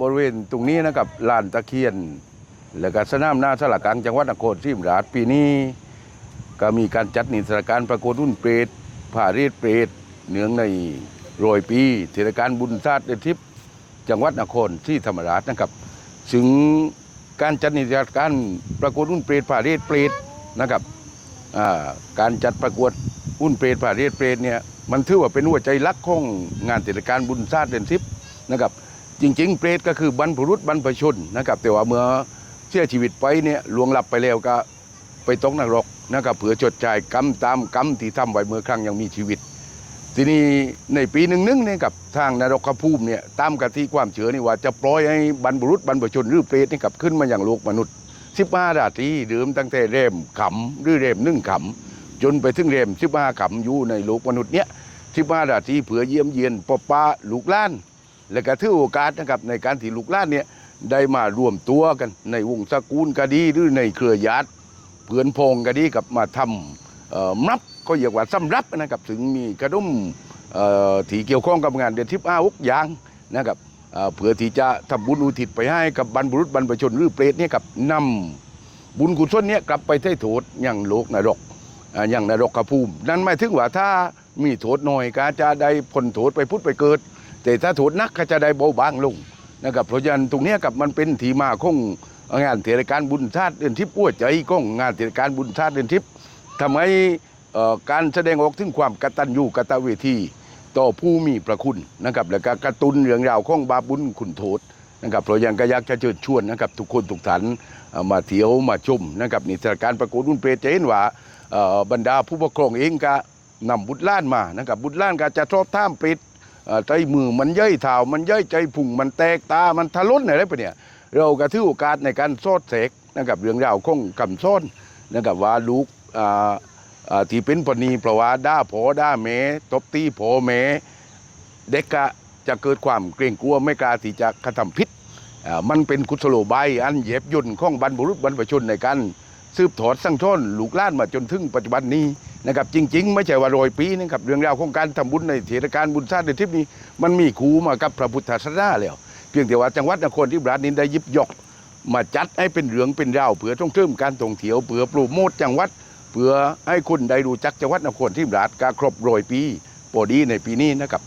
บริเวณตรงนี้นะครับลานตะเคียน และก็สนามหน้าสลักกลางจังหวัดนครศรีธรรมราชปีนี้ ก็มีการจัดนิทรรศการประกวดรุ่นเปรตผ่าเรศเปรตเนืองในโรยปีเทศกาลบุญชาติเดือนทิพย์จังหวัดนครศรีธรรมราชนะครับถึงการจัดนิทรรศการประกวดรุ่นเปรตผ่าเรศเปรตนะครับการจัดประกวดรุ่นเปรตผ่าเรศเปรตเนี่ยมันถือว่าเป็นหัวใจลักของงานเทศกาลบุญชาติเดือนทิพย์นะครับ จริง ๆ เปรตก็คือบรรพบุรุษบรรพชนนะครับแต่ว่าเมื่อเสียชีวิตไปเนี่ยลวงหลับไปแล้วก็ไปตกนรกนะครับเผื่อจดจ่ายกรรมตามกรรมที่ทำไว้เมื่อครั้งยังมีชีวิต ทีนี้ในปีหนึ่งนึงเนี่ยกับทางนรกภูมิเนี่ยตามกะที่ความเชื่อนี่ว่าจะปล่อยให้บรรพบุรุษบรรพชนหรือเปรตนี่กลับขึ้นมาอย่างโลกมนุษย์สิบห้าราตรีเดิมตั้งแต่เริ่มขำหรือเริ่มนึ่งขำจนไปถึงเริ่มสิบห้าขำอยู่ในโลกมนุษย์เนี่ยสิบห้าราตรีเผื่อเยี่ยมเยียนปอป้าลูกล้าน และก็ถือโอกาสนะครับในการที่ลูกหลานเนี่ยได้มารวมตัวกันในวงสกุลก็ดีหรือในเครือญาติเพื่อนพงก็ดีกับมาทำเอ่อมับก็เรียกว่าสำรับนะครับถึงมีกระดุมที่เกี่ยวข้องกับงานเดือนทิพย์อาวุกยางนะครับเพื่อที่จะทำบุญอุทิศไปให้กับบรรพบุรุษบรรพชนหรือเปรตเนี่ยกับนำบุญกุศลเนี่ยกลับไปไถ่โทษอย่างโลกนรกอย่างนรกกภูมินั่นหมายถึงว่าถ้ามีโทษหน่อยก็จะได้พ้นโทษไปพุทธไปเกิด แต่ถ้าโทษนักก็จะได้เบาบางลงนะครับเพราะฉะนั้นตรงนี้กับมันเป็นทีมาของงานเทศกาลบุญชาติเดือนทิพย์อ้วใจของงานเทศกาลบุญชาติเดือนทิพย์ทำให้อ่อการแสดงออกถึงความกตัญญูกตเวทีต่อผู้มีประคุณนะครับแล้วก็กระตุนเรื่องราวของบาบุญคุณโทษนะครับเพราะฉะนั้นก็อยากจะเชิญชวนนะครับทุกคนทุกท่านมาเที่ยวมาชมนะครับนิทรรศการประกวดรุ่นเปรตจะเห็นว่าบรรดาผู้ปกครองเองก็นำบุตรล้านมานะครับบุตรล้านก็จะชอบท่ามเปรต ใจมือมันย่อยเท้ามันย่อยใจผุ่งมันแตกตามันทะลุนอะไรปะเนี่ย เราก็ถือโอกาสในการโซดเสกนะครับเรื่องราวของกำซ้อนนะครับว่าลูกอ่าอ่าที่เป็นปณีเพราะว่าด่าพอด่าแม่ตบตีพอแม่เด็กก็จะเกิดความเกรงกลัวไม่กล้าที่จะกระทำผิดอ่ามันเป็นกุศโลบายอันเย็บย่นของบรรพบุรุษบรรพชนในการสืบถอดสั่งช้อนลูกล้านมาจนถึงปัจจุบันนี้ นะครับจริง ๆ ไม่ใช่ว่าโรยปีนะครับเรื่องราวของการทำบุญในเทศกาลบุญชาติในทริปนี้ มันมีคูมากับพระพุทธศาสนาแล้วเพียงแต่ว่าจังหวัดนครที่บราชนี้ได้ยิบยก มาจัดให้เป็นเรื่องเป็นราวเผื่อท่องเที่ยวการท่องเที่ยวเผื่อปลูกโมทจังหวัดเผื่อให้คุณได้รู้จักจังหวัดนครที่บราชกาครบโรยปีโปรดีในปีนี้นะครับ